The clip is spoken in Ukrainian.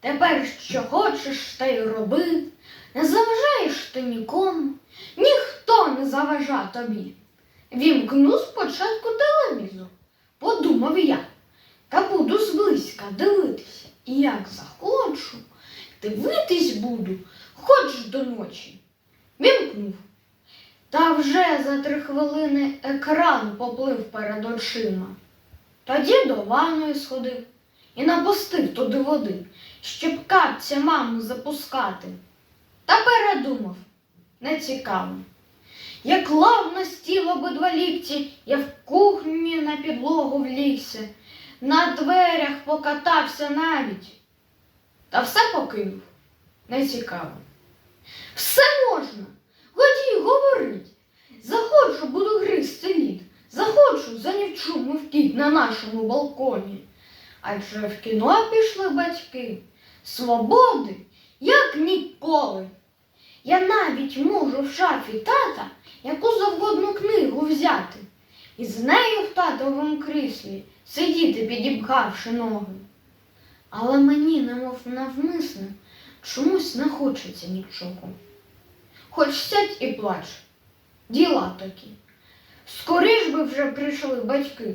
Тепер що хочеш, та й роби. Не заважаєш ти нікому, ніхто не заважа тобі. Вімкну спочатку телевізор, подумав я, та буду зблизька дивитися. І як захочу, дивитись буду, хоч до ночі. Вімкнув. Та вже за три хвилини екран поплив перед очима. Тоді до ванної сходив і напустив туди води, щоб капця маму запускати. Та передумав, не цікаво. Я клав на стіл обидва лікті, я в кухні на підлогу влігся, на дверях покатався навіть. Та все покинув, не цікаво. Все можна, годі говорить. Захочу, буду гризти лід, захочу, занівчу мовкіть на нашому балконі. Адже в кіно пішли батьки. Свободи, як ніколи. Я навіть можу в шафі тата яку завгодну книгу взяти, і з нею в татовому кріслі сидіти, підібгавши ноги. Але мені, немов навмисне, чомусь не хочеться нічого. Хоч сядь і плач. Діла такі. Скоріш би вже прийшли батьки.